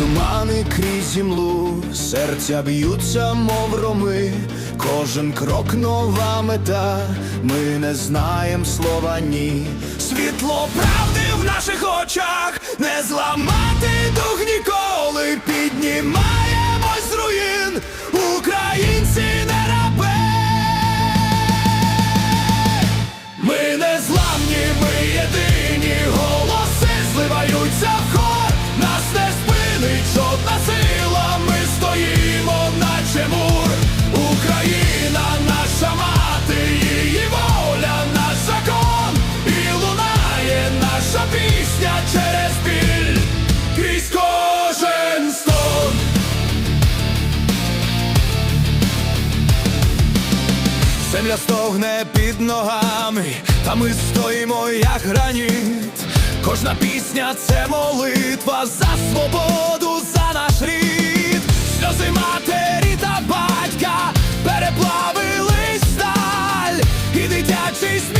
Тумани, крізь імлу, серця б'ються, мов роми, кожен крок нова мета, ми не знаєм слова ні. Світло правди в наших очах, не зламати Земля стогне під ногами, та ми стоїмо як граніт. Кожна пісня це молитва за свободу, за наш рід. Сльози матері та батька переплавили сталь, і дитячий сміх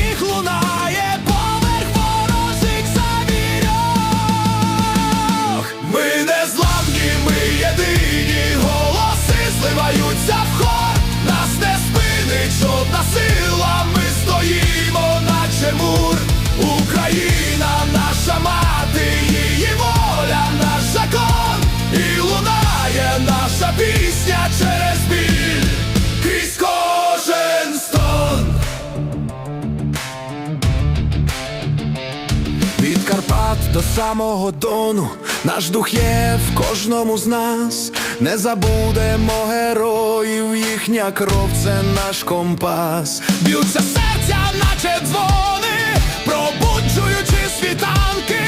до самого Дону наш дух є в кожному з нас. Не забудемо героїв, їхня кров це наш компас. Б'ються серця, наче дзвони, пробуджуючи світанки.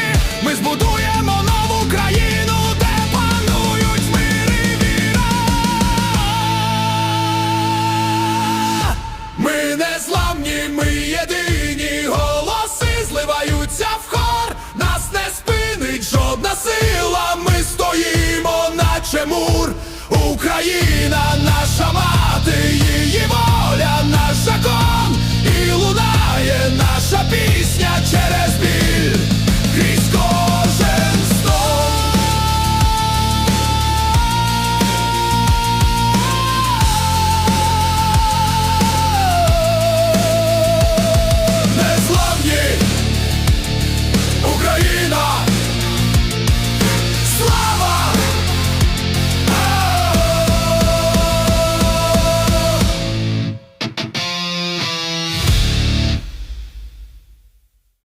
Ми збудуємо нову країну, де панують мир і віра. Ми не зламні, ми єдині, Україна, наша мати.